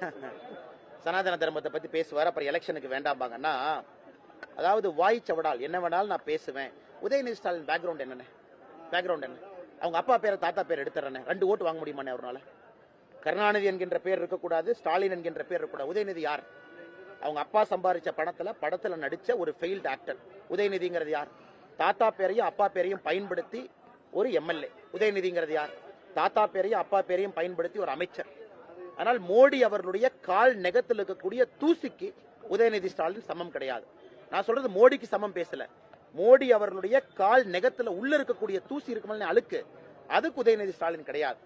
சனாதன தர்மத்தை பத்தி பேசுவார் அப்புறம் எலெக்ஷனுக்கு வேண்டாம்பாங்கன்னா அதாவது வாய் சவடால் என்ன வேணாலும் நான் பேசுவேன். உதயநிதி ஸ்டாலின் பேக்ரவுண்ட் என்னென்ன பேக்ரவுண்ட் என்ன? அவங்க அப்பா பேரை தாத்தா பேர் எடுத்துறேன் ரெண்டு ஓட்டு வாங்க முடியுமாண்ணே அவரால் கருணாநிதி என்கின்ற பேர் இருக்கக்கூடாது ஸ்டாலின் என்கின்ற பேர் இருக்கக்கூடாது. உதயநிதி யார்? அவங்க அப்பா சம்பாதிச்ச படத்துல படத்துல நடிச்ச ஒரு ஃபெயில்டு ஆக்டர் உதயநிதிங்கிறது யார்? தாத்தா பேரையும் அப்பா பேரையும் பயன்படுத்தி ஒரு எம்எல்ஏ உதயநிதிங்கிறது யார்? தாத்தா பேரையும் அப்பா பேரையும் பயன்படுத்தி ஒரு அமைச்சர். ஆனால் மோடி அவர்களுடைய கால் நெகத்தில் இருக்கக்கூடிய தூசிக்கு உதயநிதி ஸ்டாலின் சமம் கிடையாது. நான் சொல்றது மோடிக்கு சமம் பேசல. மோடி அவர்களுடைய கால் நெகத்துல உள்ள இருக்கக்கூடிய தூசி இருக்குமல்ல அழுக்கு அதுக்கு உதயநிதி ஸ்டாலின் கிடையாது.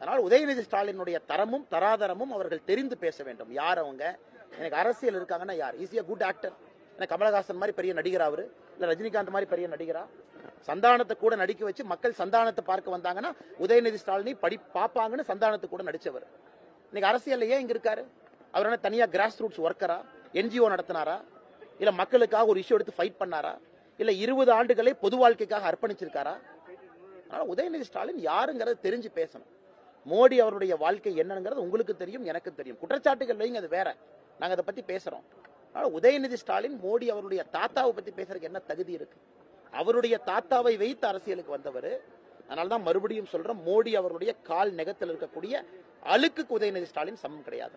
அதனால் உதயநிதி ஸ்டாலினுடைய தரமும் தராதரமும் அவர்கள் தெரிந்து பேச வேண்டும். யார் அவங்க? எனக்கு அரசியல் இருக்காங்கன்னா யார்? ஈஸியா குட் ஆக்டர் ஏன்னா கமலஹாசன் மாதிரி பெரிய நடிகர் அவரு? இல்ல ரஜினிகாந்த் மாதிரி பெரிய நடிகரா? சந்தானத்தை கூட நடிக்க வச்சு மக்கள் சந்தானத்தை பார்க்க வந்தாங்கன்னா உதயநிதி ஸ்டாலினி படி பார்ப்பாங்கன்னு சந்தானத்தை கூட நடிச்சவர். இன்னைக்கு அரசியல் ஏன் இங்க இருக்காரு? அவர் என்ன தனியா கிராஸ் ரூட்ஸ் ஒர்க்கரா என்ஜிஓ நடத்தினாரா? இல்ல மக்களுக்காக ஒரு இஷ்யூ எடுத்து ஃபைட் பண்ணாரா? இல்ல இருபது ஆண்டுகளை பொது வாழ்க்கைக்காக அர்ப்பணிச்சிருக்காரா? அதனால உதயநிதி ஸ்டாலின் யாருங்கிறத தெரிஞ்சு பேசணும். மோடி அவருடைய வாழ்க்கை என்னங்கிறது உங்களுக்கு தெரியும் எனக்கு தெரியும். குற்றச்சாட்டுகள் வைங்க அது வேற. நாங்க அதை பத்தி பேசுறோம். ஆனால் உதயநிதி ஸ்டாலின் மோடி அவருடைய தாத்தாவை பத்தி பேசுறதுக்கு என்ன தகுதி இருக்கு? அவருடைய தாத்தாவை வைத்து அரசியலுக்கு வந்தவர். அதனால தான் மறுபடியும் சொல்றேன் மோடி அவருடைய கால் நெகத்தில் இருக்கக்கூடிய அழுக்குக்கு உதயநிதி ஸ்டாலின் சமம் கிடையாது.